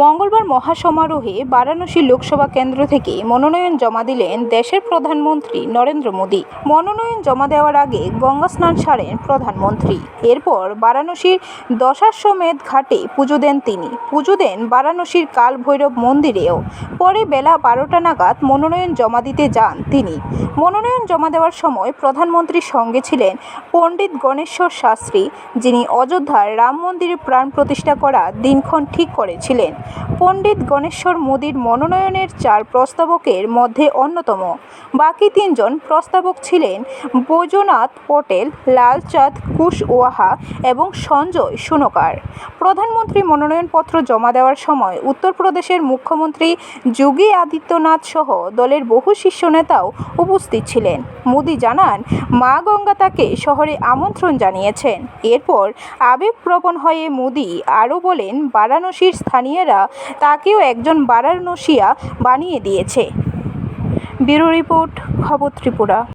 মঙ্গলবার মহাসমারোহে বারাণসী লোকসভা কেন্দ্র থেকে মনোনয়ন জমা দিলেন দেশের প্রধানমন্ত্রী নরেন্দ্র মোদী। মনোনয়ন জমা দেওয়ার আগে গঙ্গা স্নান সারেন প্রধানমন্ত্রী। এরপর বারাণসীর দশাশ্বমেধ ঘাটে পুজো দেন তিনি। পুজো দেন বারাণসীর কাল ভৈরব মন্দিরেও। পরে বেলা বারোটা নাগাদ মনোনয়ন জমা দিতে যান তিনি। মনোনয়ন জমা দেওয়ার সময় প্রধানমন্ত্রীর সঙ্গে ছিলেন পণ্ডিত গণেশ্বর শাস্ত্রী, যিনি অযোধ্যার রাম মন্দিরে প্রাণ প্রতিষ্ঠা করা দিনক্ষণ ঠিক করেছিলেন। পণ্ডিত গণেশ্বর মোদীর মনোনয়নের চার প্রস্তাবকের মধ্যে অন্যতম। বাকি তিনজন প্রস্তাবক ছিলেন বৈজনাথ পটেল, লালচাঁদ কুশওয়াহা এবং সঞ্জয় সুনকার। প্রধানমন্ত্রী মনোনয়নপত্র জমা দেওয়ার সময় উত্তরপ্রদেশের মুখ্যমন্ত্রী যোগী আদিত্যনাথ সহ দলের বহু শীর্ষ নেতাও উপস্থিত ছিলেন। মোদি জানান, মা গঙ্গা তাকে শহরে আমন্ত্রণ জানিয়েছেন। এরপর আবেগপ্রবণ হয়ে মোদি আরও বলেন, বারাণসীর স্থানীয়রা তাকেও একজন বারাণসিয়া বানিয়ে দিয়েছে। ব্যুরো রিপোর্ট, খবর ত্রিপুরা।